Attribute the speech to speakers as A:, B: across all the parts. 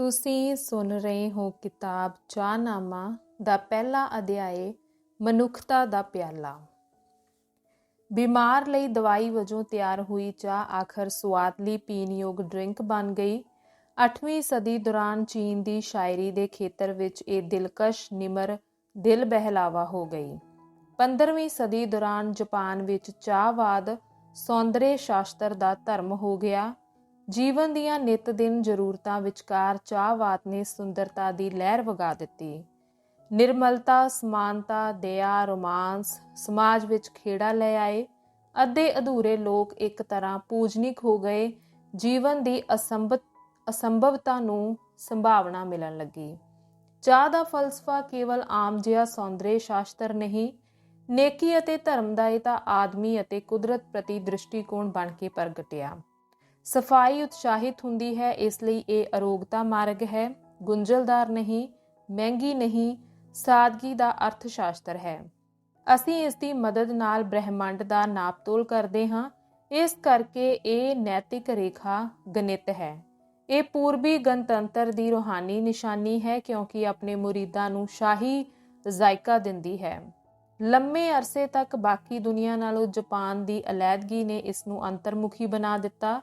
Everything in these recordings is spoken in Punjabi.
A: ਤੁਸੀਂ ਸੁਣ ਰਹੇ ਹੋ ਕਿਤਾਬ ਚਾਹਨਾਮਾ ਦਾ ਪਹਿਲਾ ਅਧਿਆਏ, ਮਨੁੱਖਤਾ ਦਾ ਪਿਆਲਾ। ਬਿਮਾਰ ਲਈ ਦਵਾਈ ਵਜੋਂ ਤਿਆਰ ਹੋਈ ਚਾਹ ਆਖਰ ਸਵਾਦਲੀ ਪੀਣਯੋਗ ਡਰਿੰਕ ਬਣ ਗਈ। 8ਵੀਂ ਸਦੀ ਦੌਰਾਨ ਚੀਨ ਦੀ ਸ਼ਾਇਰੀ ਦੇ ਖੇਤਰ ਵਿੱਚ ਇਹ ਦਿਲਕਸ਼, ਨਿਮਰ, ਦਿਲ ਬਹਿਲਾਵਾ ਹੋ ਗਈ। 15ਵੀਂ ਸਦੀ ਦੌਰਾਨ ਜਾਪਾਨ ਵਿੱਚ ਚਾਹਵਾਦ, ਸੌਂਦਰਯ ਸ਼ਾਸਤਰ ਦਾ ਧਰਮ ਹੋ ਗਿਆ। ਜੀਵਨ ਦੀਆਂ ਨਿਤ ਦਿਨ ਜ਼ਰੂਰਤਾਂ ਵਿਚਕਾਰ ਚਾਹਵਾਦ ਨੇ ਸੁੰਦਰਤਾ ਦੀ ਲਹਿਰ ਵਗਾ ਦਿੱਤੀ। ਨਿਰਮਲਤਾ, ਸਮਾਨਤਾ, ਦਇਆ, ਰੋਮਾਂਸ ਸਮਾਜ ਵਿੱਚ ਖੇੜਾ ਲੈ ਆਏ। ਅੱਧੇ ਅਧੂਰੇ ਲੋਕ ਇੱਕ ਤਰ੍ਹਾਂ ਪੂਜਨਿਕ ਹੋ ਗਏ। ਜੀਵਨ ਦੀ ਅਸੰਭਵ, ਅਸੰਭਵਤਾ ਨੂੰ ਸੰਭਾਵਨਾ ਮਿਲਣ ਲੱਗੀ। ਚਾਹ ਦਾ ਫਲਸਫਾ ਕੇਵਲ ਆਮ ਜਿਹਾ ਸੌਂਦਰਯ ਸ਼ਾਸਤਰ ਨਹੀਂ, ਨੇਕੀ ਅਤੇ ਧਰਮ ਦਾ ਇਹ ਤਾਂ ਆਦਮੀ ਅਤੇ ਕੁਦਰਤ ਪ੍ਰਤੀ ਦ੍ਰਿਸ਼ਟੀਕੋਣ ਬਣ ਕੇ ਪ੍ਰਗਟਿਆ। ਸਫ਼ਾਈ ਉਤਸ਼ਾਹਿਤ ਹੁੰਦੀ ਹੈ, ਇਸ ਲਈ ਇਹ ਅਰੋਗਤਾ ਮਾਰਗ ਹੈ। ਗੁੰਝਲਦਾਰ ਨਹੀਂ, ਮਹਿੰਗੀ ਨਹੀਂ, ਸਾਦਗੀ ਦਾ ਅਰਥ ਸ਼ਾਸਤਰ ਹੈ। ਅਸੀਂ ਇਸ ਦੀ ਮਦਦ ਨਾਲ ਬ੍ਰਹਿਮੰਡ ਦਾ ਨਾਪਤੋਲ ਕਰਦੇ ਹਾਂ। ਇਸ ਕਰਕੇ ਇਹ ਨੈਤਿਕ ਰੇਖਾ ਗਣਿਤ ਹੈ। ਇਹ ਪੂਰਬੀ ਗਣਤੰਤਰ ਦੀ ਰੋਹਾਨੀ ਨਿਸ਼ਾਨੀ ਹੈ, ਕਿਉਂਕਿ ਆਪਣੇ ਮੁਰੀਦਾਂ ਨੂੰ ਸ਼ਾਹੀ ਜ਼ਾਇਕਾ ਦਿੰਦੀ ਹੈ। ਲੰਮੇ ਅਰਸੇ ਤੱਕ ਬਾਕੀ ਦੁਨੀਆ ਨਾਲੋਂ ਜਾਪਾਨ ਦੀ ਅਲੈਦਗੀ ਨੇ ਇਸ ਨੂੰ ਅੰਤਰਮੁਖੀ ਬਣਾ ਦਿੱਤਾ।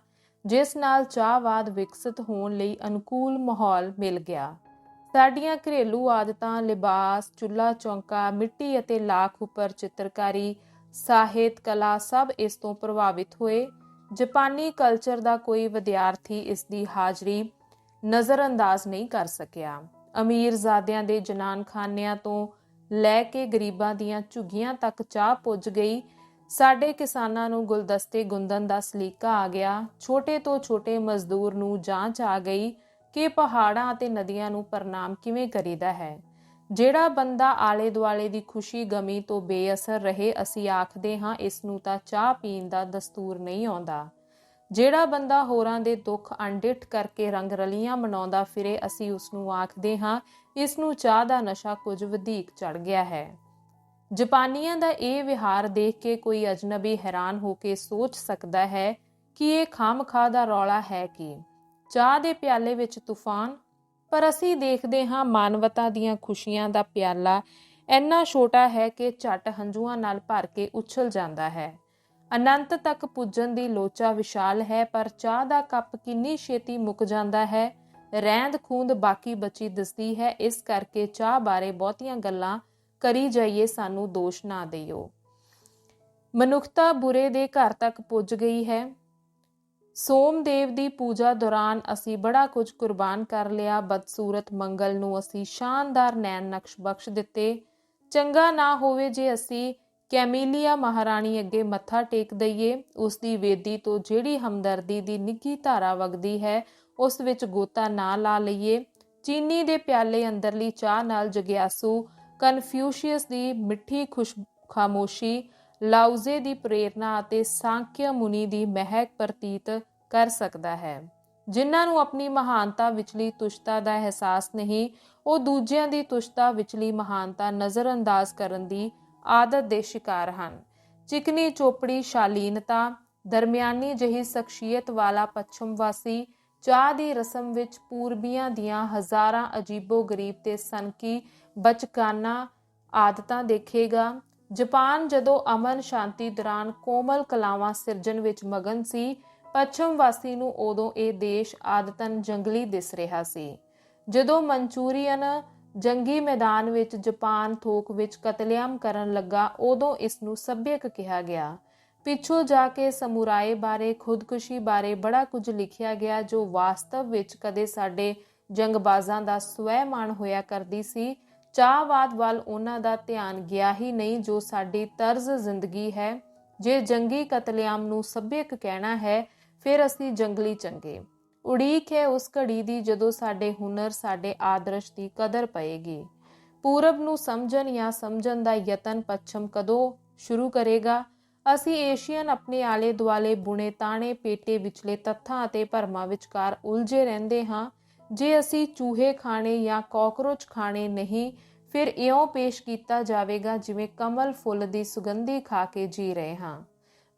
A: ਜਿਸ ਨਾਲ ਚਾਹਵਾਦ ਵਿਕਸਿਤ ਹੋਣ ਲਈ ਅਨੁਕੂਲ ਮਾਹੌਲ ਮਿਲ ਗਿਆ। ਸਾਡੀਆਂ ਘਰੇਲੂ ਆਦਤਾਂ, ਲਿਬਾਸ ਚੁੱਲਾ ਚੌਂਕਾ, ਮਿੱਟੀ ਅਤੇ ਲਾਖ ਉੱਪਰ ਚਿੱਤਰਕਾਰੀ, ਸਾਹਿਤ, ਕਲਾ ਸਭ ਇਸ ਤੋਂ ਪ੍ਰਭਾਵਿਤ ਹੋਏ। ਜਾਪਾਨੀ ਕਲਚਰ ਦਾ ਕੋਈ ਵਿਦਿਆਰਥੀ ਇਸ ਦੀ ਹਾਜ਼ਰੀ ਨਜ਼ਰਅੰਦਾਜ਼ ਨਹੀਂ ਕਰ ਸਕਿਆ। ਅਮੀਰਜ਼ਾਦਿਆਂ ਦੇ ਜਨਾਨਖਾਨਿਆਂ ਤੋਂ ਲੈ ਕੇ ਗਰੀਬਾਂ ਦੀਆਂ ਝੁੱਗੀਆਂ ਤੱਕ ਚਾਹ ਪੁੱਜ ਗਈ। ਸਾਡੇ ਕਿਸਾਨਾਂ ਨੂੰ ਗੁਲਦਸਤੇ ਗੁੰਦਨ ਦਾ ਸਲੀਕਾ ਆ ਗਿਆ। ਛੋਟੇ ਤੋਂ ਛੋਟੇ ਮਜ਼ਦੂਰ ਨੂੰ ਜਾਂਚ ਆ ਗਈ ਕਿ ਪਹਾੜਾਂ ਅਤੇ ਨਦੀਆਂ ਨੂੰ ਪ੍ਰਣਾਮ ਕਿਵੇਂ ਕਰੀਦਾ ਹੈ। ਜਿਹੜਾ ਬੰਦਾ ਆਲੇ ਦੁਆਲੇ ਦੀ ਖੁਸ਼ੀ ਗਮੀ ਤੋਂ ਬੇਅਸਰ ਰਹੇ, ਅਸੀਂ ਆਖਦੇ ਹਾਂ, ਇਸ ਨੂੰ ਤਾਂ ਚਾਹ ਪੀਣ ਦਾ ਦਸਤੂਰ ਨਹੀਂ ਆਉਂਦਾ। ਜਿਹੜਾ ਬੰਦਾ ਹੋਰਾਂ ਦੇ ਦੁੱਖ ਅਣਡਿੱਠ ਕਰਕੇ ਰੰਗ ਰਲੀਆਂ ਮਨਾਉਂਦਾ ਫਿਰੇ, ਅਸੀਂ ਉਸ ਨੂੰ ਆਖਦੇ ਹਾਂ, ਇਸ ਨੂੰ ਚਾਹ ਦਾ ਨਸ਼ਾ ਕੁਝ ਵਧੇਕ ਚੜ ਗਿਆ ਹੈ। ਜਾਪਾਨੀਆਂ ਦਾ ਇਹ ਵਿਹਾਰ ਦੇਖ ਕੇ ਕੋਈ ਅਜਨਬੀ ਹੈਰਾਨ ਹੋ ਕੇ ਸੋਚ ਸਕਦਾ ਹੈ ਕਿ ਇਹ ਖਾਮਖਾ ਦਾ ਰੌਲਾ ਹੈ ਕਿ। ਚਾਹ ਦੇ ਪਿਆਲੇ ਵਿੱਚ ਤੂਫਾਨ? ਪਰ ਅਸੀਂ ਦੇਖਦੇ ਹਾਂ ਮਾਨਵਤਾ ਦੀਆਂ ਖੁਸ਼ੀਆਂ ਦਾ ਪਿਆਲਾ ਇੰਨਾ ਛੋਟਾ ਹੈ ਕਿ ਝਟ ਹੰਝੂਆਂ ਨਾਲ ਭਰ ਕੇ ਉਛਲ ਜਾਂਦਾ ਹੈ। ਅਨੰਤ ਤੱਕ ਪੁੱਜਣ ਦੀ ਲੋਚਾ ਵਿਸ਼ਾਲ ਹੈ, ਪਰ ਚਾਹ ਦਾ ਕੱਪ ਕਿੰਨੀ ਛੇਤੀ ਮੁੱਕ ਜਾਂਦਾ ਹੈ। ਰਹਿੰਦ ਖੂੰਦ ਬਾਕੀ ਬਚੀ ਦਿਸਦੀ ਹੈ, ਇਸ ਕਰਕੇ ਚਾਹ ਬਾਰੇ ਬਹੁਤੀਆਂ ਗੱਲਾਂ ਕਰੀ ਜਾਈਏ ਸਾਨੂੰ ਦੋਸ਼ ਨਾ ਦਿਓ। ਮਨੁੱਖਤਾ ਬੁਰੇ ਦੇ ਘਰ ਤੱਕ ਪੁੱਜ ਗਈ ਹੈ। ਸੋਮਦੇਵ ਦੀ ਪੂਜਾ ਦੌਰਾਨ ਅਸੀਂ ਬੜਾ ਕੁਝ ਕੁਰਬਾਨ ਕਰ ਲਿਆ। ਬਦਸੂਰਤ ਮੰਗਲ ਨੂੰ ਅਸੀਂ ਸ਼ਾਨਦਾਰ ਨੈਣ ਨਕਸ਼ ਬਖਸ਼ ਦਿੱਤੇ। ਚੰਗਾ ਨਾ ਹੋਵੇ ਜੇ ਅਸੀਂ ਕੈਮੀਲੀਆ ਮਹਾਰਾਣੀ ਅੱਗੇ ਮੱਥਾ ਟੇਕ ਦਈਏ। ਉਸ ਦੀ ਵੇਦੀ ਤੋਂ ਜਿਹੜੀ ਹਮਦਰਦੀ ਦੀ ਨਿੱਗੀ ਧਾਰਾ ਵਗਦੀ ਹੈ, ਉਸ ਵਿੱਚ ਗੋਤਾ ਨਾ ਲਾ ਲਈਏ। ਚੀਨੀ ਦੇ ਪਿਆਲੇ ਅੰਦਰਲੀ ਚਾਹ ਨਾਲ ਜਗਿਆਸੂ ਕਨਫਿਊਸ਼ੀਅਸ ਦੀ ਮਿੱਠੀ ਖੁਸ਼ ਖਾਮੋਸ਼ੀ, ਲਾਉਜ਼ੇ ਦੀ ਪ੍ਰੇਰਣਾ ਅਤੇ ਸਾਂਖਿਆ ਮੁਨੀ ਦੀ ਮਹਿਕ ਪ੍ਰਤੀਤ ਕਰ ਸਕਦਾ ਹੈ। ਜਿਨ੍ਹਾਂ ਨੂੰ ਆਪਣੀ ਮਹਾਨਤਾ ਵਿਚਲੀ ਤੁਸ਼ਤਾ ਦਾ ਅਹਿਸਾਸ ਨਹੀਂ, ਉਹ ਦੂਜਿਆਂ ਦੀ ਤੁਸ਼ਤਾ ਵਿਚਲੀ ਮਹਾਨਤਾ ਨਜ਼ਰਅੰਦਾਜ਼ ਕਰਨ ਦੀ ਆਦਤ ਦੇ ਸ਼ਿਕਾਰ ਹਨ। ਚਿਕਨੀ ਚੋਪੜੀ ਸ਼ਾਲੀਨਤਾ, ਦਰਮਿਆਨੀ ਜਹੀ ਸ਼ਖਸੀਅਤ ਵਾਲਾ ਪੱਛਮ ਵਾਸੀ ਚਾਹ ਦੀ ਰਸਮ ਵਿੱਚ ਪੂਰਬੀਆਂ ਦੀਆਂ ਹਜ਼ਾਰਾਂ ਅਜੀਬੋ-ਗਰੀਬ ਤੇ ਸਨਕੀ ਬਚਕਾਨਾ ਆਦਤਾਂ ਦੇਖੇਗਾ। ਜਾਪਾਨ ਜਦੋਂ ਅਮਨ ਸ਼ਾਂਤੀ ਦੌਰਾਨ ਕੋਮਲ ਕਲਾਵਾਂ ਸਿਰਜਣ ਵਿੱਚ ਮਗਨ ਸੀ, ਪੱਛਮ ਵਾਸੀ ਨੂੰ ਉਦੋਂ ਇਹ ਦੇਸ਼ ਆਦਤਨ ਜੰਗਲੀ ਦਿਸ ਰਿਹਾ ਸੀ। ਜਦੋਂ ਮਨਚੂਰੀਅਨ ਜੰਗੀ ਮੈਦਾਨ ਵਿੱਚ ਜਾਪਾਨ ਥੋਕ ਵਿੱਚ ਕਤਲੇਆਮ ਕਰਨ ਲੱਗਾ, ਉਦੋਂ ਇਸ ਨੂੰ ਸੱਭਿਅਕ ਕਿਹਾ ਗਿਆ। ਪਿੱਛੋਂ ਜਾ ਕੇ ਸਮੁਰਾਏ ਬਾਰੇ, ਖੁਦਕੁਸ਼ੀ ਬਾਰੇ ਬੜਾ ਕੁਝ ਲਿਖਿਆ ਗਿਆ, ਜੋ ਵਾਸਤਵ ਵਿੱਚ ਕਦੇ ਸਾਡੇ ਜੰਗਬਾਜ਼ਾਂ ਦਾ ਸਵੈਮਾਨ ਹੋਇਆ ਕਰਦੀ ਸੀ। ਚਾਹਵਾਦ ਵੱਲ ਉਹਨਾਂ ਦਾ ਧਿਆਨ ਗਿਆ ਹੀ ਨਹੀਂ, ਜੋ ਸਾਡੀ ਤਰਜ਼ ਜ਼ਿੰਦਗੀ ਹੈ। ਜੇ ਜੰਗੀ ਕਤਲੇਆਮ ਨੂੰ ਸੱਭਿਅਕ ਕਹਿਣਾ ਹੈ, ਫਿਰ ਅਸੀਂ ਜੰਗਲੀ ਚੰਗੇ। ਉਡੀਕ ਹੈ ਉਸ ਘੜੀ ਦੀ ਜਦੋਂ ਸਾਡੇ ਹੁਨਰ, ਸਾਡੇ ਆਦਰਸ਼ ਦੀ ਕਦਰ ਪਏਗੀ। ਪੂਰਬ ਨੂੰ ਸਮਝਣ ਜਾਂ ਸਮਝਣ ਦਾ ਯਤਨ ਪੱਛਮ ਕਦੋਂ ਸ਼ੁਰੂ ਕਰੇਗਾ? ਅਸੀਂ ਏਸ਼ੀਅਨ ਆਪਣੇ ਆਲੇ ਦੁਆਲੇ ਬੁਣੇ ਤਾਣੇ, ਪੇਟੇ, ਵਿਚਲੇ ਤੱਥਾਂ ਅਤੇ ਭਰਮਾਂ ਵਿਚਕਾਰ ਉਲਝੇ ਰਹਿੰਦੇ ਹਾਂ। ਜੇ ਅਸੀਂ ਚੂਹੇ ਖਾਣੇ ਜਾਂ ਕਾਕਰੋਚ ਖਾਣੇ ਨਹੀਂ, ਫਿਰ ਇਉਂ ਪੇਸ਼ ਕੀਤਾ ਜਾਵੇਗਾ ਜਿਵੇਂ ਕਮਲ ਫੁੱਲ ਦੀ ਸੁਗੰਧੀ ਖਾ ਕੇ ਜੀ ਰਹੇ ਹਾਂ।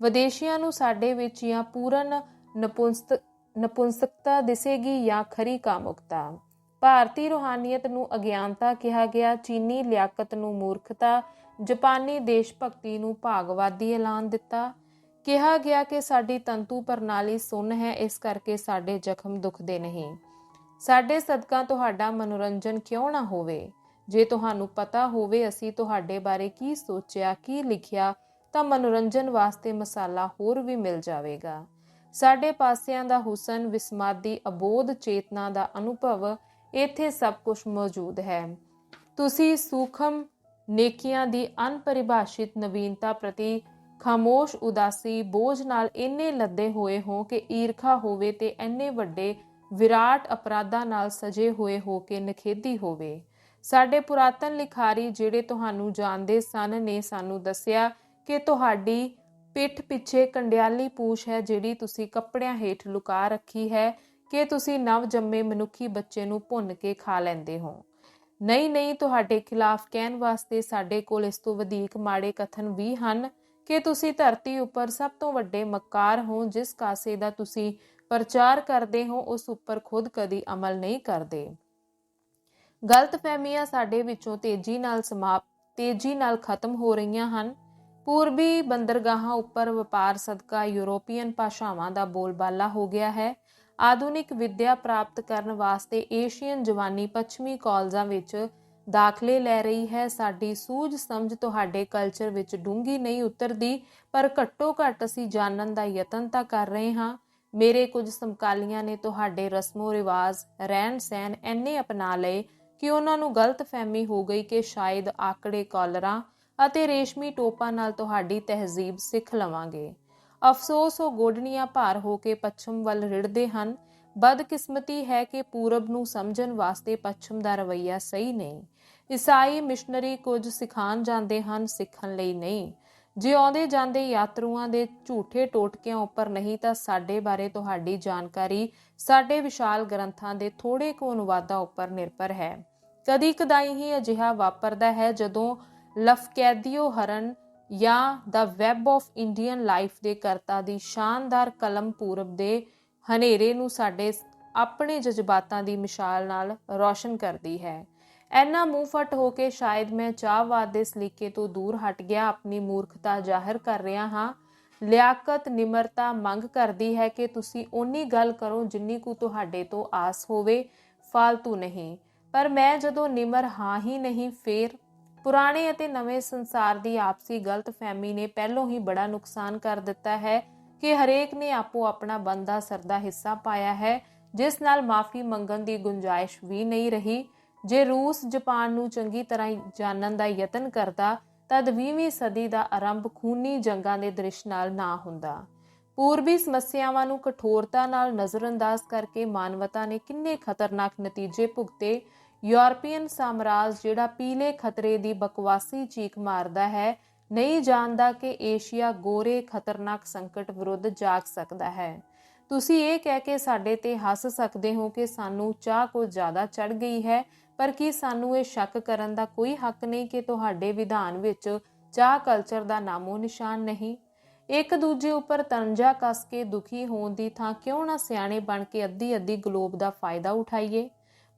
A: ਵਿਦੇਸ਼ੀਆਂ ਨੂੰ ਸਾਡੇ ਵਿੱਚ ਜਾਂ ਪੂਰਨ ਨਪੁੰਸਕ, ਨਪੁੰਸਕਤਾ ਦਿਸੇਗੀ ਜਾਂ ਖਰੀ ਕਾਮੁਕਤਾ। ਭਾਰਤੀ ਰੂਹਾਨੀਅਤ ਨੂੰ ਅਗਿਆਨਤਾ ਕਿਹਾ ਗਿਆ, ਚੀਨੀ ਲਿਆਕਤ ਨੂੰ ਮੂਰਖਤਾ ਜਾਪਾਨੀ ਦੇਸ਼ ਭਗਤੀ ਨੂੰ ਭਾਗਵਾਦੀ ਐਲਾਨ ਦਿੱਤਾ। ਕਿਹਾ ਗਿਆ ਕਿ ਸਾਡੀ ਤੰਤੂ ਪ੍ਰਣਾਲੀ ਸੁੰਨ ਹੈ, ਇਸ ਕਰਕੇ ਸਾਡੇ ਜ਼ਖਮ ਦੁਖਦੇ ਨਹੀਂ। ਸਾਡੇ ਸਦਕਾ ਤੁਹਾਡਾ ਮਨੋਰੰਜਨ ਕਿਉਂ ਨਾ ਹੋਵੇ? ਜੇ ਤੁਹਾਨੂੰ ਪਤਾ ਹੋਵੇ ਅਸੀਂ ਤੁਹਾਡੇ ਬਾਰੇ ਕੀ ਸੋਚਿਆ, ਕੀ ਲਿਖਿਆ, ਤਾਂ ਮਨੋਰੰਜਨ ਵਾਸਤੇ ਮਸਾਲਾ ਹੋਰ ਵੀ ਮਿਲ ਜਾਵੇਗਾ। ਸਾਡੇ ਪਾਸਿਆਂ ਦਾ ਹੁਸਨ, ਵਿਸਮਾਦੀ ਅਬੋਧ, ਚੇਤਨਾ ਦਾ ਅਨੁਭਵ, ਇੱਥੇ ਸਭ ਕੁਝ ਮੌਜੂਦ ਹੈ। ਤੁਸੀਂ ਸੂਖਮ ਨੇਕੀਆਂ ਦੀ ਅਨਪਰਿਭਾਸ਼ਿਤ ਨਵੀਨਤਾ ਪ੍ਰਤੀ ਖਾਮੋਸ਼ ਉਦਾਸੀ ਬੋਝ ਨਾਲ ਇੰਨੇ ਲੱਦੇ ਹੋਏ ਹੋ ਕਿ ਈਰਖਾ ਹੋਵੇ ਤੇ ਇੰਨੇ ਵੱਡੇ ਵਿਰਾਟ ਅਪਰਾਧਾਂ ਨਾਲ ਸਜੇ ਹੋਏ ਹੋ ਕੇ ਨਖੇਦੀ ਹੋਵੇ। ਸਾਡੇ ਪੁਰਾਤਨ ਲਿਖਾਰੀ ਜਿਹੜੇ ਤੁਹਾਨੂੰ ਜਾਣਦੇ ਸਨ ਨੇ ਸਾਨੂੰ ਦੱਸਿਆ ਕਿ ਤੁਹਾਡੀ ਪਿੱਠ ਪਿੱਛੇ ਕੰਡਿਆਲੀ ਪੂਛ ਹੈ ਜਿਹੜੀ ਤੁਸੀਂ ਕੱਪੜਿਆਂ ਹੇਠ ਲੁਕਾ ਰੱਖੀ ਹੈ ਕਿ ਤੁਸੀਂ ਨਵ ਜੰਮੇ ਮਨੁੱਖੀ ਬੱਚੇ ਨੂੰ ਭੁੰਨ ਕੇ ਖਾ ਲੈਂਦੇ ਹੋ। ਨਹੀਂ ਨਹੀਂ, ਤੁਹਾਡੇ ਖਿਲਾਫ ਕਹਿਣ ਵਾਸਤੇ ਸਾਡੇ ਕੋਲ ਇਸ ਤੋਂ ਵਧੇਕ ਮਾੜੇ ਕਥਨ ਵੀ ਹਨ ਕਿ ਤੁਸੀਂ ਧਰਤੀ ਉੱਪਰ ਸਭ ਤੋਂ ਵੱਡੇ ਮੱਕਾਰ ਹੋ, ਜਿਸ ਕਾਸੇ ਦਾ ਤੁਸੀਂ ਪ੍ਰਚਾਰ ਕਰਦੇ ਹੋ, ਉਸ ਉੱਪਰ ਖੁਦ ਕਦੀ ਅਮਲ ਨਹੀਂ ਕਰਦੇ। ਗਲਤਫਹਿਮੀਆਂ ਸਾਡੇ ਵਿੱਚੋਂ ਤੇਜ਼ੀ ਨਾਲ ਸਮਾਪਤ ਤੇਜ਼ੀ ਨਾਲ ਖਤਮ ਹੋ ਰਹੀਆਂ ਹਨ। ਪੂਰਬੀ ਬੰਦਰਗਾਹਾਂ ਉੱਪਰ ਵਪਾਰ ਸਦਕਾ ਯੂਰੋਪੀਅਨ ਭਾਸ਼ਾਵਾਂ ਦਾ ਬੋਲਬਾਲਾ ਹੋ ਗਿਆ ਹੈ। ਆਧੁਨਿਕ ਵਿੱਦਿਆ ਪ੍ਰਾਪਤ ਕਰਨ ਵਾਸਤੇ ਏਸ਼ੀਅਨ ਜਵਾਨੀ ਪੱਛਮੀ ਕਾਲਜਾਂ ਵਿੱਚ ਦਾਖਲੇ ਲੈ ਰਹੀ ਹੈ। ਸਾਡੀ ਸੂਝ ਸਮਝ ਤੁਹਾਡੇ ਕਲਚਰ ਵਿੱਚ ਡੂੰਗੀ ਨਹੀਂ ਉਤਰਦੀ, ਪਰ ਘੱਟੋ ਘੱਟ ਅਸੀਂ ਜਾਣਨ ਦਾ ਯਤਨ ਤਾਂ ਕਰ ਰਹੇ ਹਾਂ। ਮੇਰੇ ਕੁਝ ਸਮਕਾਲੀਆਂ ਨੇ ਤੁਹਾਡੇ ਰਸਮੋ ਰਿਵਾਜ, ਰਹਿਣ ਸਹਿਣ ਐਨੇ ਅਪਣਾ ਲਏ ਕਿ ਉਹਨਾਂ ਨੂੰ ਗਲਤ ਫਹਿਮੀ ਹੋ ਗਈ ਕਿ ਸ਼ਾਇਦ ਆਕੜੇ ਕਾਲਰਾਂ ਅਤੇ ਰੇਸ਼ਮੀ ਟੋਪਾਂ ਨਾਲ ਤੁਹਾਡੀ ਤਹਿਜ਼ੀਬ ਸਿੱਖ ਲਵਾਂਗੇ। ਅਫਸੋਸ ਉਹ ਗੋਡਣੀਆਂ ਭਾਰ ਹੋ ਕੇ ਪੱਛਮ ਵੱਲ ਰਿੜਦੇ ਹਨ। ਬਦਕਿਸਮਤੀ ਹੈ ਕਿ ਪੂਰਬ ਨੂੰ ਸਮਝਣ ਵਾਸਤੇ ਪੱਛਮ ਦਾ ਰਵਈਆ ਸਹੀ ਨਹੀਂ। ਈਸਾਈ ਮਿਸ਼ਨਰੀ ਕੁਝ ਸਿਖਾਣ ਜਾਂਦੇ ਹਨ, ਸਿੱਖਣ ਲਈ ਨਹੀਂ। ਜੇ ਆਉਂਦੇ ਜਾਂਦੇ ਯਾਤਰੂਆਂ ਦੇ ਝੂਠੇ ਟੋਟਕਿਆਂ ਉੱਪਰ ਨਹੀਂ ਤਾਂ ਸਾਡੇ ਬਾਰੇ ਤੁਹਾਡੀ ਜਾਣਕਾਰੀ ਸਾਡੇ ਵਿਸ਼ਾਲ ਗ੍ਰੰਥਾਂ ਦੇ ਥੋੜੇ ਕੁ ਅਨੁਵਾਦਾਂ ਉੱਪਰ ਨਿਰਭਰ ਹੈ। ਕਦੀ ਕਦਾਈ ਹੀ ਅਜਿਹਾ ਵਾਪਰਦਾ ਹੈ ਜਦੋਂ ਲਫਕੈਦੀਓ ਹਰਨ ਜਾਂ ਦਾ ਵੈਬ ਆਫ ਇੰਡੀਅਨ ਲਾਈਫ ਦੇ ਕਰਤਾ ਦੀ ਸ਼ਾਨਦਾਰ ਕਲਮ ਪੂਰਬ ਦੇ ਹਨੇਰੇ ਨੂੰ ਸਾਡੇ ਆਪਣੇ ਜਜ਼ਬਾਤਾਂ ਦੀ ਮਿਸਾਲ ਨਾਲ ਰੌਸ਼ਨ ਕਰਦੀ ਹੈ। ਐਨਾ ਮੂੰਹਫਟ ਹੋ ਕੇ ਸ਼ਾਇਦ ਮੈਂ ਚਾਹਵਾਦ ਦੇ ਸਲੀਕੇ ਤੋਂ ਦੂਰ ਹਟ ਗਿਆ, ਆਪਣੀ ਮੂਰਖਤਾ ਜ਼ਾਹਿਰ ਕਰ ਰਿਹਾ ਹਾਂ। ਲਿਆਕਤ, ਨਿਮਰਤਾ ਮੰਗ ਕਰਦੀ ਹੈ ਕਿ ਤੁਸੀਂ ਓਨੀ ਗੱਲ ਕਰੋ ਜਿੰਨੀ ਕੁ ਤੁਹਾਡੇ ਤੋਂ ਆਸ ਹੋਵੇ ਫालतू ਨਹੀਂ। ਪਰ ਮੈਂ ਜਦੋਂ ਨਿਮਰ ਹਾਂ ਹੀ ਨਹੀਂ, ਫੇਰ ਪੁਰਾਣੇ ਅਤੇ ਨਵੇਂ ਸੰਸਾਰ ਦੀ ਆਪਸੀ ਗਲਤਫਹਿਮੀ ਨੇ ਪਹਿਲੋਂ ਹੀ ਬੜਾ ਨੁਕਸਾਨ ਕਰ ਦਿੱਤਾ ਹੈ ਕਿ ਹਰੇਕ ਨੇ ਆਪੋ ਆਪਣਾ ਬੰਦਾ ਸਰਦਾ ਹਿੱਸਾ ਪਾਇਆ ਹੈ, ਜਿਸ ਨਾਲ ਮਾਫੀ ਮੰਗਣ ਦੀ ਗੁੰਜਾਇਸ਼ ਵੀ ਨਹੀਂ ਰਹੀ। ਜੇ ਰੂਸ ਜਾਪਾਨ ਨੂੰ ਚੰਗੀ ਤਰ੍ਹਾਂ ਜਾਣਨ ਦਾ ਯਤਨ ਕਰਦਾ, ਤਦ 20ਵੀਂ ਸਦੀ ਦਾ ਆਰੰਭ ਖੂਨੀ ਜੰਗਾਂ ਦੇ ਦ੍ਰਿਸ਼ ਨਾਲ ਨਾ ਹੁੰਦਾ। ਪੂਰਬੀ ਸਮੱਸਿਆਵਾਂ ਨੂੰ ਕਠੋਰਤਾ ਨਾਲ ਨਜ਼ਰਅੰਦਾਜ਼ ਕਰਕੇ ਮਾਨਵਤਾ ਨੇ ਕਿੰਨੇ ਖਤਰਨਾਕ ਨਤੀਜੇ ਭੁਗਤੇ ਯੂਰਪੀਅਨ ਸਾਮਰਾਜ ਜਿਹੜਾ ਪੀਲੇ ਖਤਰੇ ਦੀ ਬਕਵਾਸੀ ਚੀਕ ਮਾਰਦਾ ਹੈ, ਨਹੀਂ ਜਾਣਦਾ ਕਿ ਏਸ਼ੀਆ ਗੋਰੇ ਖਤਰਨਾਕ ਸੰਕਟ ਵਿਰੁੱਧ ਜਾਗ ਸਕਦਾ ਹੈ। ਤੁਸੀਂ ਇਹ ਕਹਿ ਕੇ ਸਾਡੇ ਤੇ ਹੱਸ ਸਕਦੇ ਹੋ ਕਿ ਸਾਨੂੰ ਚਾਹ ਕੋ ਜ਼ਿਆਦਾ ਚੜ ਗਈ ਹੈ, ਪਰ ਕੀ ਸਾਨੂੰ ਇਹ ਸ਼ੱਕ ਕਰਨ ਦਾ ਕੋਈ ਹੱਕ ਨਹੀਂ ਕਿ ਤੁਹਾਡੇ ਵਿਧਾਨ ਵਿੱਚ ਚਾਹ ਕਲਚਰ ਦਾ ਨਾਮੋ ਨਿਸ਼ਾਨ ਨਹੀਂ? ਇੱਕ ਦੂਜੇ ਉੱਪਰ ਤਨਜਾ ਕੱਸ ਕੇ ਦੁਖੀ ਹੋਣ ਦੀ ਥਾਂ ਕਿਉਂ ਨਾ ਸਿਆਣੇ ਬਣ ਕੇ ਅੱਧੀ ਅੱਧੀ ਗਲੋਬ ਦਾ ਫਾਇਦਾ ਉਠਾਈਏ?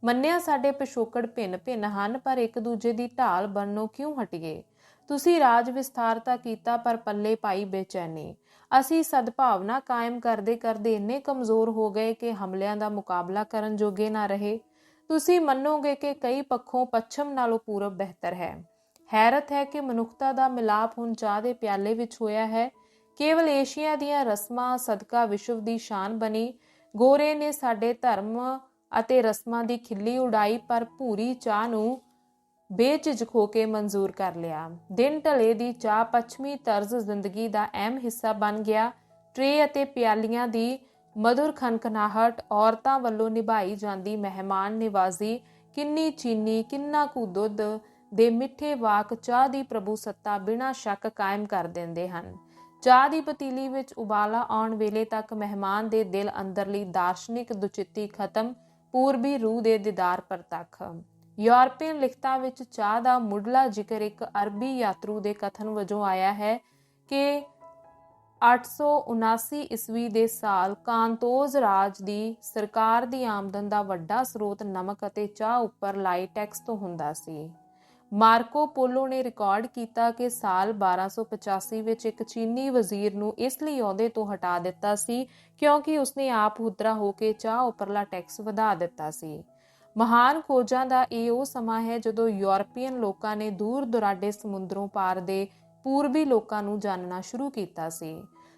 A: ਮੰਨਿਆ ਸਾਡੇ ਪਿਛੋਕੜ ਭਿੰਨ ਭਿੰਨ ਹਨ, ਪਰ ਇੱਕ ਦੂਜੇ ਦੀ ਢਾਲ ਬਣਨੋਂ ਕਿਉਂ ਹਟੀਏ? ਤੁਸੀਂ ਰਾਜ ਵਿਸਥਾਰ ਤਾਂ ਕੀਤਾ, ਪਰ ਪੱਲੇ ਪਾਈ ਬੇਚੈਨੀ। ਅਸੀਂ ਸਦਭਾਵਨਾ ਕਾਇਮ ਕਰਦੇ ਕਰਦੇ ਇੰਨੇ ਕਮਜ਼ੋਰ ਹੋ ਗਏ ਕਿ ਹਮਲਿਆਂ ਦਾ ਮੁਕਾਬਲਾ ਕਰਨ ਜੋਗੇ ਨਾ ਰਹੇ। ਤੁਸੀਂ ਮੰਨੋਗੇ ਕਿ ਕਈ ਪੱਖੋਂ ਪੱਛਮ ਨਾਲੋਂ ਪੂਰਬ ਬਿਹਤਰ ਹੈ। ਹੈਰਤ ਹੈ ਕਿ ਮਨੁੱਖਤਾ ਦਾ ਮਿਲਾਪ ਹੁਣ ਚਾਹ ਦੇ ਪਿਆਲੇ ਵਿੱਚ ਹੋਇਆ ਹੈ। ਕੇਵਲ ਏਸ਼ੀਆ ਦੀਆਂ ਰਸਮਾਂ, ਸਦਕਾ ਵਿਸ਼ਵ ਦੀ ਸ਼ਾਨ ਬਣੀ। ਗੋਰੇ ਨੇ ਸਾਡੇ ਧਰਮ ਅਤੇ ਰਸਮਾਂ ਦੀ ਖਿੱਲੀ ਉਡਾਈ ਪਰ ਭੂਰੀ ਚਾਹ ਨੂੰ ਬੇਝਿਜਕ ਹੋ ਕੇ ਮਨਜ਼ੂਰ ਕਰ ਲਿਆ। ਦਿਨ ਢਲੇ ਦੀ ਚਾਹ ਪੱਛਮੀ ਤਰਜ਼ ਜ਼ਿੰਦਗੀ ਦਾ ਅਹਿਮ ਹਿੱਸਾ ਬਣ ਗਿਆ। ਟਰੇ ਅਤੇ ਪਿਆਲੀਆਂ ਦੀ ਮధుਰ ਖਨਖਨਾਹਟ ਔਰਤਾਂ ਵੱਲੋਂ ਨਿਭਾਈ ਜਾਂਦੀ ਮਹਿਮਾਨ ਨਿਵਾਜ਼ੀ ਕਿੰਨੀ ਚੀਨੀ, ਕਿੰਨਾ ਕੁ ਦੁੱਧ ਦੇ ਮਿੱਠੇ ਵਾਕ ਚਾਹ ਦੀ ਪ੍ਰਭੂ ਸੱਤਾ ਬਿਨਾਂ ਸ਼ੱਕ ਕਾਇਮ ਕਰ ਦਿੰਦੇ ਹਨ। ਚਾਹ ਦੀ ਪਤੀਲੀ ਵਿੱਚ ਉਬਾਲਾ ਆਉਣ ਵੇਲੇ ਤੱਕ ਮਹਿਮਾਨ ਦੇ ਦਿਲ ਅੰਦਰਲੀ ਦਾਰਸ਼ਨਿਕ ਦੁਚਿੱਤੀ ਖਤਮ ਪੂਰਬੀ ਰੂਹ ਦੇ ਦੀਦਾਰ ਪ੍ਰਤੱਖ। ਯੂਰਪੀਅਨ ਲਿਖਤਾਂ ਵਿੱਚ ਚਾਹ ਦਾ ਮੁੱਢਲਾ ਜ਼ਿਕਰ ਇੱਕ ਅਰਬੀ ਯਾਤਰੂ ਦੇ ਕਥਨ ਵਜੋਂ ਆਇਆ ਹੈ ਕਿ 879 ਈਸਵੀ ਦੇ ਸਾਲ ਕਾਂਤੋਜ ਰਾਜ ਦੀ ਸਰਕਾਰ ਦੀ ਆਮਦਨ ਦਾ ਵੱਡਾ ਸਰੋਤ ਨਮਕ ਅਤੇ ਚਾਹ ਉੱਪਰ ਲਾਏ ਟੈਕਸ ਤੋਂ ਹੁੰਦਾ ਸੀ। ਮਾਰਕੋ ਪੋਲੋ ਨੇ ਰਿਕਾਰਡ ਕੀਤਾ ਕਿ ਸਾਲ 1285 ਵਿੱਚ ਇੱਕ ਚੀਨੀ ਵਜ਼ੀਰ ਨੂੰ ਇਸ ਲਈ ਅਹੁਦੇ ਤੋਂ ਹਟਾ ਦਿੱਤਾ ਸੀ ਕਿਉਂਕਿ ਉਸਨੇ ਆਪ ਹੁਦਰਾ ਹੋ ਕੇ ਚਾਹ ਉਪਰਲਾ ਟੈਕਸ ਵਧਾ ਦਿੱਤਾ ਸੀ। ਮਹਾਨ ਖੋਜਾਂ ਦਾ ਇਹ ਉਹ ਸਮਾਂ ਹੈ ਜਦੋਂ ਯੂਰਪੀਅਨ ਲੋਕਾਂ ਨੇ ਦੂਰ ਦੁਰਾਡੇ ਸਮੁੰਦਰੋਂ ਪਾਰ ਦੇ ਪੂਰਬੀ ਲੋਕਾਂ ਨੂੰ ਜਾਣਨਾ ਸ਼ੁਰੂ ਕੀਤਾ ਸੀ।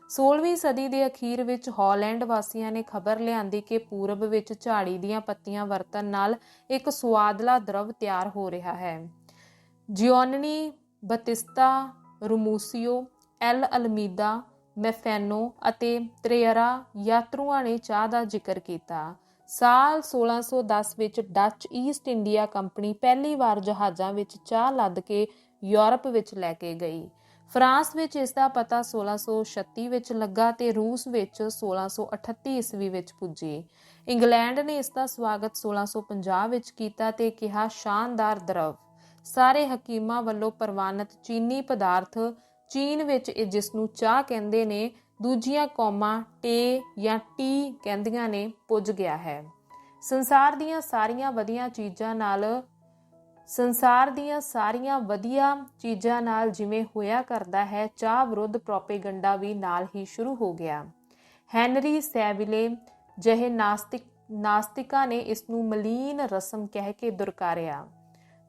A: 16ਵੀਂ ਸਦੀ ਦੇ ਅਖੀਰ ਵਿੱਚ ਹਾਲੈਂਡ ਵਾਸੀਆਂ ਨੇ ਖਬਰ ਲਿਆਂਦੀ ਕਿ ਪੂਰਬ ਵਿੱਚ ਝਾੜੀ ਦੀਆਂ ਪੱਤੀਆਂ ਵਰਤਣ ਨਾਲ ਇੱਕ ਸੁਆਦਲਾ ਦਰਵ ਤਿਆਰ ਹੋ ਰਿਹਾ ਹੈ। ਜਿਓਨਨੀ ਬਤਿਸਤਾ, ਰੂਮੂਸੀਓ, ਐਲ ਅਲਮੀਦਾ, ਮੈਫੈਨੋ ਅਤੇ ਤ੍ਰੇਅਰਾ ਯਾਤਰੂਆਂ ਨੇ ਚਾਹ ਦਾ ਜ਼ਿਕਰ ਕੀਤਾ। ਸਾਲ 1610 ਵਿੱਚ ਡੱਚ ਈਸਟ ਇੰਡੀਆ ਕੰਪਨੀ ਪਹਿਲੀ ਵਾਰ ਜਹਾਜ਼ਾਂ ਵਿੱਚ ਚਾਹ ਲੱਦ ਕੇ ਯੂਰਪ ਵਿੱਚ ਲੈ ਕੇ ਗਈ। ਫਰਾਂਸ ਵਿੱਚ ਇਸ ਦਾ ਪਤਾ 1636 ਵਿੱਚ ਲੱਗਾ ਤੇ ਰੂਸ ਵਿੱਚ 1638 ਈਸਵੀ ਵਿੱਚ ਪੁੱਜੀ। ਇੰਗਲੈਂਡ ਨੇ ਇਸ ਦਾ ਸਵਾਗਤ 1650 ਵਿੱਚ ਕੀਤਾ ਤੇ ਕਿਹਾ, ਸ਼ਾਨਦਾਰ ਦਰਵ। ਸਾਰੇ ਹਕੀਮਾਂ ਵੱਲੋਂ ਪ੍ਰਵਾਨਿਤ ਚੀਨੀ ਪਦਾਰਥ ਚੀਨ ਵਿੱਚ ਜਿਸ ਨੂੰ ਚਾਹ ਕਹਿੰਦੇ ਨੇ, ਦੂਜੀਆਂ ਕੌਮਾਂ ਟੇ ਜਾਂ ਟੀ ਕਹਿੰਦੀਆਂ ਨੇ, ਪੁੱਜ ਗਿਆ ਹੈ। ਸੰਸਾਰ ਦੀਆਂ ਸਾਰੀਆਂ ਵਧੀਆ ਚੀਜ਼ਾਂ ਨਾਲ, ਸੰਸਾਰ ਦੀਆਂ ਸਾਰੀਆਂ ਵਧੀਆ ਚੀਜ਼ਾਂ ਨਾਲ ਜਿਵੇਂ ਹੋਇਆ ਕਰਦਾ ਹੈ, ਚਾਹ ਵਿਰੁੱਧ ਪ੍ਰੋਪੇਗੈਂਡਾ ਵੀ ਨਾਲ ਹੀ ਸ਼ੁਰੂ ਹੋ ਗਿਆ। ਹੈਨਰੀ ਸੈਵਿਲੇ ਜਿਹੇ ਨਾਸਤਿਕ, ਨਾਸਤਿਕਾਂ ਨੇ ਇਸ ਨੂੰ ਮਲੀਨ ਰਸਮ ਕਹਿ ਕੇ ਦੁਰਕਾਰਿਆ।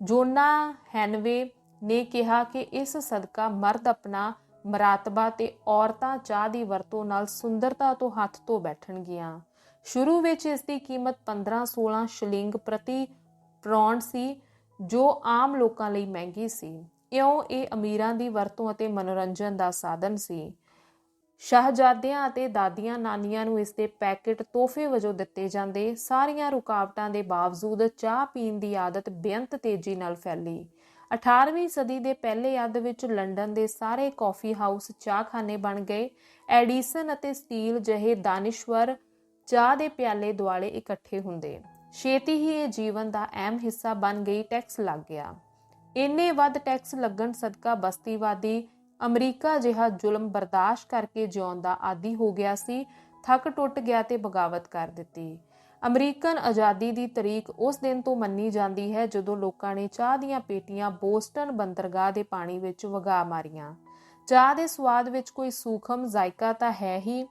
A: ਜੋਨਾ ਹੈਨਵੇ ਨੇ ਕਿਹਾ ਕਿ ਇਸ ਸਦਕਾ ਮਰਦ ਆਪਣਾ ਮਰਾਤਬਾ ਤੇ ਔਰਤਾਂ ਚਾਹ ਦੀ ਵਰਤੋਂ ਨਾਲ ਸੁੰਦਰਤਾ ਤੋਂ ਹੱਥ ਧੋ ਬੈਠਣਗੀਆਂ। ਸ਼ੁਰੂ ਵਿੱਚ ਇਸ ਦੀ ਕੀਮਤ 15-16 ਸ਼ਲਿੰਗ ਪ੍ਰਤੀ ਪੌਂਡ ਸੀ, ਜੋ ਆਮ ਲੋਕਾਂ ਲਈ ਮਹਿੰਗੀ ਸੀ। ਇਉਂ ਇਹ ਅਮੀਰਾਂ ਦੀ ਵਰਤੋਂ ਅਤੇ ਮਨੋਰੰਜਨ ਦਾ ਸਾਧਨ ਸੀ। ਸ਼ਾਹਜ਼ਾਦਿਆਂ ਅਤੇ ਦਾਦੀਆਂ ਨਾਨੀਆਂ ਨੂੰ ਇਸ ਦੇ ਪੈਕੇਟ ਤੋਹਫੇ ਵਜੋਂ ਦਿੱਤੇ ਜਾਂਦੇ। ਸਾਰੀਆਂ ਰੁਕਾਵਟਾਂ ਦੇ ਬਾਵਜੂਦ ਚਾਹ ਪੀਣ ਦੀ ਆਦਤ ਬੇਅੰਤ ਤੇਜ਼ੀ ਨਾਲ ਫੈਲੀ। 18ਵੀਂ ਸਦੀ ਦੇ ਪਹਿਲੇ ਅੱਧ ਵਿੱਚ ਲੰਡਨ ਦੇ ਸਾਰੇ ਕਾਫੀ ਹਾਊਸ ਚਾਹਖਾਨੇ ਬਣ ਗਏ। ਐਡੀਸਨ ਅਤੇ ਸਟੀਲ ਜਿਹੇ ਦਾਨਿਸ਼ਵਰ ਚਾਹ ਦੇ ਪਿਆਲੇ ਦੁਆਲੇ ਇਕੱਠੇ ਹੁੰਦੇ। ਛੇਤੀ ਹੀ ਇਹ ਜੀਵਨ ਦਾ ਅਹਿਮ ਹਿੱਸਾ ਬਣ ਗਈ ਟੈਕਸ ਲੱਗ ਗਿਆ। ਇੰਨੇ ਵੱਧ ਟੈਕਸ ਲੱਗਣ ਸਦਕਾ ਬਸਤੀਵਾਦੀ ਅਮਰੀਕਾ ਜਿਹਾ ਜ਼ੁਲਮ ਬਰਦਾਸ਼ਤ ਕਰਕੇ ਜਿਉਣ ਦਾ ਆਦੀ ਹੋ ਗਿਆ ਸੀ, ਥੱਕ ਟੁੱਟ ਗਿਆ ਤੇ ਬਗਾਵਤ ਕਰ ਦਿੱਤੀ। ਅਮਰੀਕਨ ਆਜ਼ਾਦੀ ਦੀ ਤਾਰੀਖ ਉਸ ਦਿਨ ਤੋਂ ਮੰਨੀ ਜਾਂਦੀ ਹੈ ਜਦੋਂ ਲੋਕਾਂ ਨੇ ਚਾਹ ਦੀਆਂ ਪੇਟੀਆਂ ਬੋਸਟਨ ਬੰਦਰਗਾਹ ਦੇ ਪਾਣੀ ਵਿੱਚ ਵਗਾ ਮਾਰੀਆਂ। ਚਾਹ ਦੇ ਸਵਾਦ ਵਿੱਚ ਕੋਈ ਸੂਖਮ ਜ਼ਾਇਕਾ ਤਾਂ ਹੈ ਹੀ,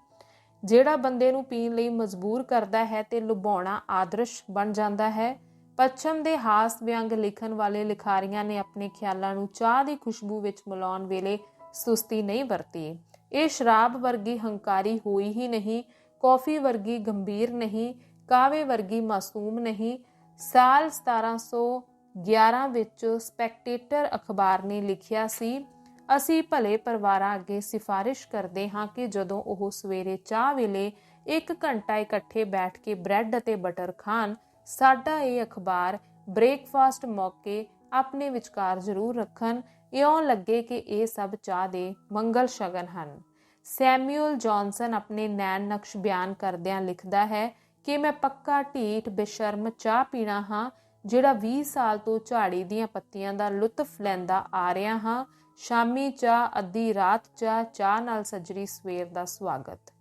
A: ਜਿਹੜਾ ਬੰਦੇ ਨੂੰ ਪੀਣ ਲਈ ਮਜਬੂਰ ਕਰਦਾ ਹੈ ਤੇ ਲੁਭਾਉਣਾ ਆਦਰਸ਼ ਬਣ ਜਾਂਦਾ ਹੈ। ਪੱਛਮ ਦੇ ਹਾਸ ਵਿਅੰਗ ਲਿਖਣ ਵਾਲੇ ਲਿਖਾਰੀਆਂ ਨੇ ਆਪਣੇ ਖਿਆਲਾਂ ਨੂੰ ਚਾਹ ਦੀ ਖੁਸ਼ਬੂ ਵਿੱਚ ਮਿਲਾਉਣ ਵੇਲੇ ਸੁਸਤੀ ਨਹੀਂ ਵਰਤੀ। ਇਹ ਸ਼ਰਾਬ ਵਰਗੀ ਹੰਕਾਰੀ ਹੋਈ ਹੀ ਨਹੀਂ, ਕੌਫੀ ਵਰਗੀ ਗੰਭੀਰ ਨਹੀਂ ਕਾਵੇ ਵਰਗੀ ਮਾਸੂਮ ਨਹੀਂ। ਸਾਲ 1711 ਵਿੱਚ ਸਪੈਕਟੇਟਰ ਅਖਬਾਰ ਨੇ ਲਿਖਿਆ ਸੀ, ਅਸੀਂ ਭਲੇ ਪਰਿਵਾਰਾਂ ਅੱਗੇ ਸਿਫਾਰਿਸ਼ ਕਰਦੇ ਹਾਂ ਕਿ ਜਦੋਂ ਉਹ ਸਵੇਰੇ ਚਾਹ ਵੇਲੇ 1 ਘੰਟਾ ਇਕੱਠੇ ਬੈਠ ਕੇ ਬ੍ਰੈਡ ਅਤੇ ਬਟਰ ਖਾਣ, ਸਾਡਾ ਇਹ ਅਖਬਾਰ ਬ੍ਰੇਕਫਾਸਟ ਮੌਕੇ ਆਪਣੇ ਵਿਚਕਾਰ ਜ਼ਰੂਰ ਰੱਖਣ ਇਉਂ ਲੱਗੇ ਕਿ ਇਹ ਸਭ ਚਾਹ ਦੇ ਮੰਗਲ ਸ਼ਗਨ ਹਨ। ਸੈਮੂਅਲ ਜੌਨਸਨ ਆਪਣੇ ਨੈਣ ਨਕਸ਼ ਬਿਆਨ ਕਰਦਿਆਂ ਲਿਖਦਾ ਹੈ ਕਿ ਮੈਂ ਪੱਕਾ ਢੀਠ ਬੇਸ਼ਰਮ ਚਾਹ ਪੀਣਾ ਹਾਂ, ਜਿਹੜਾ 20 ਸਾਲ ਤੋਂ ਝਾੜੀ ਦੀਆਂ ਪੱਤੀਆਂ ਦਾ ਲੁਤਫ ਲੈਂਦਾ ਆ ਰਿਹਾ ਹਾਂ। ਸ਼ਾਮੀ ਚਾਹ, ਅੱਧੀ ਰਾਤ ਚਾਹ ਚਾਹ ਨਾਲ ਸਜਰੀ ਸਵੇਰ ਦਾ ਸਵਾਗਤ।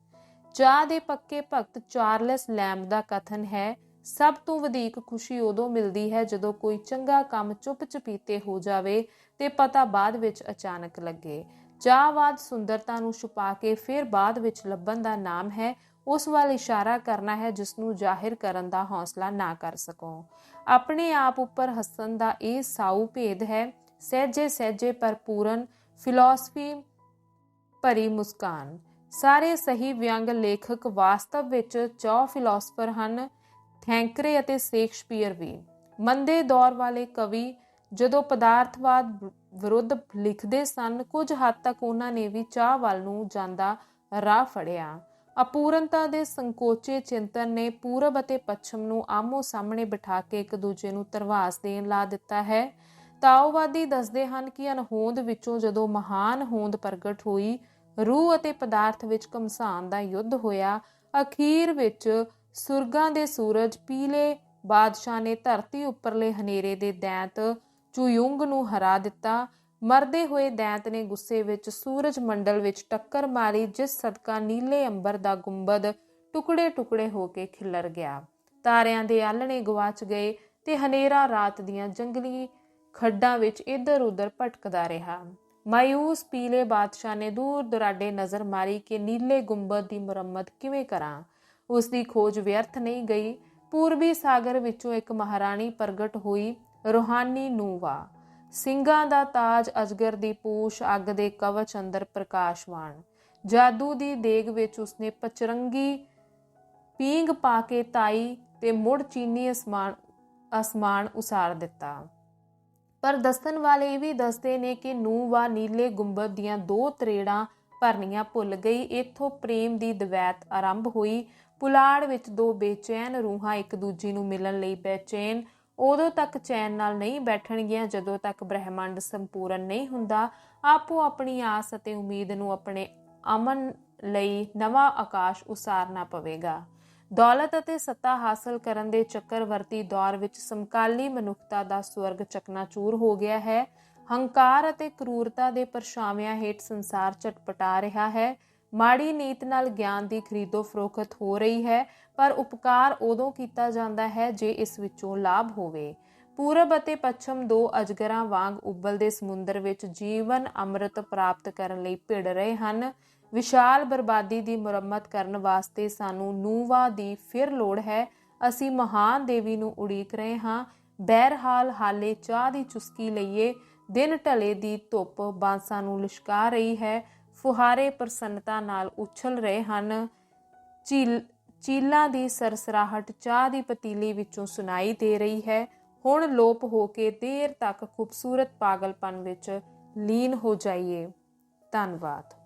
A: ਚਾਹ ਦੇ ਪੱਕੇ ਭਗਤ ਚਾਰਲਸ ਲੈਂਬ ਦਾ ਕਥਨ ਹੈ ਸਭ ਤੋਂ ਵਧੇਕ ਖੁਸ਼ੀ ਉਦੋਂ ਮਿਲਦੀ ਹੈ ਜਦੋਂ ਕੋਈ ਚੰਗਾ ਕੰਮ ਚੁੱਪ ਚੁਪੀਤੇ ਹੋ ਜਾਵੇ ਤੇ ਪਤਾ ਬਾਅਦ ਵਿੱਚ ਅਚਾਨਕ ਲੱਗੇ। ਚਾਹਵਾਦ ਸੁੰਦਰਤਾ ਨੂੰ ਛੁਪਾ ਕੇ ਫਿਰ ਬਾਅਦ ਵਿੱਚ ਲੱਭਣ ਦਾ ਨਾਮ ਹੈ, ਉਸ ਵੱਲ ਇਸ਼ਾਰਾ ਕਰਨਾ ਹੈ ਜਿਸ ਨੂੰ ਜ਼ਾਹਿਰ ਕਰਨ ਦਾ ਹੌਸਲਾ ਨਾ ਕਰ ਸਕੋ। ਆਪਣੇ ਆਪ ਉੱਪਰ ਹੱਸਣ ਦਾ ਇਹ ਸਾਊ ਭੇਦ ਹੈ ਸਹਿਜੇ ਸਹਿਜੇ ਪਰਪੂਰਨ ਫਿਲਾਸਫੀ ਭਰੀ ਮੁਸਕਾਨ। ਸਾਰੇ ਸਹੀ ਵਿਅੰਗ ਲੇਖਕ ਵਾਸਤਵ ਵਿੱਚ ਚੌ ਫਿਲਾਸਫਰ ਹਨ ਥੈਂਕਰੇ ਅਤੇ ਸ਼ੇਕਸਪੀਅਰ ਵੀ। ਮੰਦੇ ਦੌਰ ਵਾਲੇ ਕਵੀ ਜਦੋਂ ਪਦਾਰਥਵਾਦ ਵਿਰੁੱਧ ਲਿਖਦੇ ਸਨ, ਕੁਝ ਹੱਦ ਤੱਕ ਉਹਨਾਂ ਨੇ ਵੀ ਚਾਹ ਵੱਲ ਨੂੰ ਜਾਂਦਾ ਰਾਹ ਫੜਿਆ। ਅਪੂਰਨਤਾ ਦੇ ਸੰਕੋਚੇ ਚਿੰਤਨ ਨੇ ਪੂਰਬ ਅਤੇ ਪੱਛਮ ਨੂੰ ਆਮੋ ਸਾਹਮਣੇ ਬਿਠਾ ਕੇ ਇੱਕ ਦੂਜੇ ਨੂੰ ਤਰਵਾਸ ਦੇਣ ਲਾ ਦਿੱਤਾ ਹੈ। ਤਾਓਵਾਦੀ ਦੱਸਦੇ ਹਨ ਕਿ ਅਨਹੋਂਦ ਵਿੱਚੋਂ ਜਦੋਂ ਮਹਾਨ ਹੋਂਦ ਪ੍ਰਗਟ ਹੋਈ, ਰੂਹ ਅਤੇ ਪਦਾਰਥ ਵਿੱਚ ਕਮਸਾਨ ਦਾ ਯੁੱਧ ਹੋਇਆ, ਅਖੀਰ ਵਿੱਚ ਸੁਰਗਾਂ ਦੇ ਸੂਰਜ ਪੀਲੇ ਬਾਦਸ਼ਾਹ ਨੇ ਧਰਤੀ ਉੱਪਰਲੇ ਹਨੇਰੇ ਦੇ ਦੈਂਤ ਚੁਯੁੰਗ ਨੂੰ ਹਰਾ ਦਿੱਤਾ। ਮਰਦੇ ਹੋਏ ਦੈਂਤ ਨੇ ਗੁੱਸੇ ਵਿੱਚ ਸੂਰਜ ਮੰਡਲ ਵਿੱਚ ਟੱਕਰ ਮਾਰੀ, ਜਿਸ ਸਦਕਾ ਨੀਲੇ ਅੰਬਰ ਦਾ ਗੁੰਬਦ ਟੁਕੜੇ-ਟੁਕੜੇ ਹੋ ਕੇ ਖਿਲਰ ਗਿਆ। ਤਾਰਿਆਂ ਦੇ ਆਲਣੇ ਗਵਾਚ ਗਏ ਤੇ ਹਨੇਰਾ ਰਾਤ ਦੀਆਂ ਜੰਗਲੀ ਖੱਡਾਂ ਵਿੱਚ ਇੱਧਰ-ਉੱਧਰ ਭਟਕਦਾ ਰਿਹਾ। ਮਾਇੂਸ ਪੀਲੇ ਬਾਦਸ਼ਾਹ ਨੇ ਦੂਰ ਦੁਰਾਡੇ ਨਜ਼ਰ ਮਾਰੀ ਕਿ ਨੀਲੇ ਗੁੰਬਦ ਦੀ ਮੁਰੰਮਤ ਕਿਵੇਂ ਕਰਾਂ। ਉਸ ਦੀ ਖੋਜ ਵਿਅਰਥ ਨਹੀਂ ਗਈ। ਪੂਰਬੀ ਸਾਗਰ ਵਿੱਚੋਂ ਇੱਕ ਮਹਾਰਾਣੀ ਪ੍ਰਗਟ ਹੋਈ, ਰੋਹਾਨੀ ਨੂਵਾ। ਸਿੰਘਾਂ ਦਾ ਤਾਜ ਅਜਗਰ ਦੀ ਪੂਛ, ਅੱਗ ਦੇ ਕਵਚ ਅੰਦਰ ਪ੍ਰਕਾਸ਼ਵਾਨ। ਜਾਦੂ ਦੀ ਦੇਗ ਵਿੱਚ ਉਸਨੇ ਪਚਰੰਗੀ ਪੀਂਗ ਪਾ ਕੇ ਤਾਈ ਤੇ ਮੁੜ ਚੀਨੀ ਅਸਮਾਨ ਅਸਮਾਨ ਉਸਾਰ ਦਿੱਤਾ। ਪਰ ਦੱਸਣ ਵਾਲੇ ਇਹ ਵੀ ਦੱਸਦੇ ਨੇ ਕਿ ਨੂਵਾ ਨੀਲੇ ਗੁੰਬਦ ਦੀਆਂ ਦੋ ਤਰੇੜਾਂ ਭਰਨੀਆਂ ਭੁੱਲ ਗਈ। ਇੱਥੋਂ ਪ੍ਰੇਮ ਦੀ ਦਵੈਤ ਆਰੰਭ ਹੋਈ। ਪੁਲਾੜ ਵਿੱਚ ਦੋ ਬੇਚੈਨ ਰੂਹਾਂ ਇੱਕ ਦੂਜੀ ਨੂੰ ਮਿਲਣ ਲਈ ਬੇਚੈਨ ਉਦੋਂ ਤੱਕ ਚੈਨ ਨਾਲ ਨਹੀਂ ਬੈਠਣਗੀਆਂ, ਜਦੋਂ ਤੱਕ ਬ੍ਰਹਿਮੰਡ ਸੰਪੂਰਨ ਨਹੀਂ ਹੁੰਦਾ। ਆਪੋ ਆਪਣੀ ਆਸ ਅਤੇ ਉਮੀਦ ਨੂੰ ਆਪਣੇ ਅਮਨ ਲਈ ਨਵਾਂ ਆਕਾਸ਼ ਉਸਾਰਨਾ ਪਵੇਗਾ। ਦੌਲਤ ਅਤੇ ਸੱਤਾ ਹਾਸਲ ਕਰਨ ਦੇ ਚੱਕਰਵਰਤੀ ਦੌਰ ਵਿੱਚ ਸਮਕਾਲੀ ਮਨੁੱਖਤਾ ਦਾ ਸਵਰਗ ਚਕਨਾਚੂਰ ਹੋ ਗਿਆ ਹੈ। ਹੰਕਾਰ ਅਤੇ ਕਰੂਰਤਾ ਦੇ ਪਰਛਾਵਿਆਂ ਹੇਠ ਸੰਸਾਰ ਝਟਪਟਾ ਰਿਹਾ ਹੈ। ਮਾੜੀ ਨੀਤ ਨਾਲ ਗਿਆਨ ਦੀ ਖਰੀਦੋ ਫਰੋਖਤ ਹੋ ਰਹੀ ਹੈ, ਪਰ ਉਪਕਾਰ ਉਦੋਂ ਕੀਤਾ ਜਾਂਦਾ ਹੈ ਜੇ ਇਸ ਵਿੱਚੋਂ ਲਾਭ ਹੋਵੇ। ਪੂਰਬ ਅਤੇ ਪੱਛਮ ਦੋ ਅਜਗਰਾਂ ਵਾਂਗ ਉਬਲਦੇ ਸਮੁੰਦਰ ਵਿੱਚ ਜੀਵਨ ਅੰਮ੍ਰਿਤ ਪ੍ਰਾਪਤ ਕਰਨ ਲਈ ਭਿੜ ਰਹੇ ਹਨ। ਵਿਸ਼ਾਲ ਬਰਬਾਦੀ ਦੀ ਮੁਰੰਮਤ ਕਰਨ ਵਾਸਤੇ ਸਾਨੂੰ ਨੂਵਾ ਦੀ ਫਿਰ ਲੋੜ ਹੈ। ਅਸੀਂ ਮਹਾਨ ਦੇਵੀ ਨੂੰ ਉਡੀਕ ਰਹੇ ਹਾਂ। ਬਹਿਰਹਾਲ ਹਾਲੇ ਚਾਹ ਦੀ ਚੁਸਕੀ ਲਈਏ। ਦਿਨ ਢਲੇ ਦੀ ਧੁੱਪ ਬਾਂਸਾਂ ਨੂੰ ਲਿਸ਼ਕਾ ਰਹੀ ਹੈ। ਫੁਹਾਰੇ ਪ੍ਰਸੰਨਤਾ ਨਾਲ ਉਛਲ ਰਹੇ ਹਨ। ਝੀਲ ਚੀਲਾਂ ਦੀ ਸਰਸਰਾਹਟ ਚਾਹ ਦੀ ਪਤੀਲੀ ਵਿੱਚੋਂ ਸੁਣਾਈ ਦੇ ਰਹੀ ਹੈ। ਹੁਣ ਲੋਪ ਹੋ ਕੇ ਦੇਰ ਤੱਕ ਖੂਬਸੂਰਤ ਪਾਗਲਪਨ ਵਿੱਚ ਲੀਨ ਹੋ ਜਾਈਏ। ਧੰਨਵਾਦ।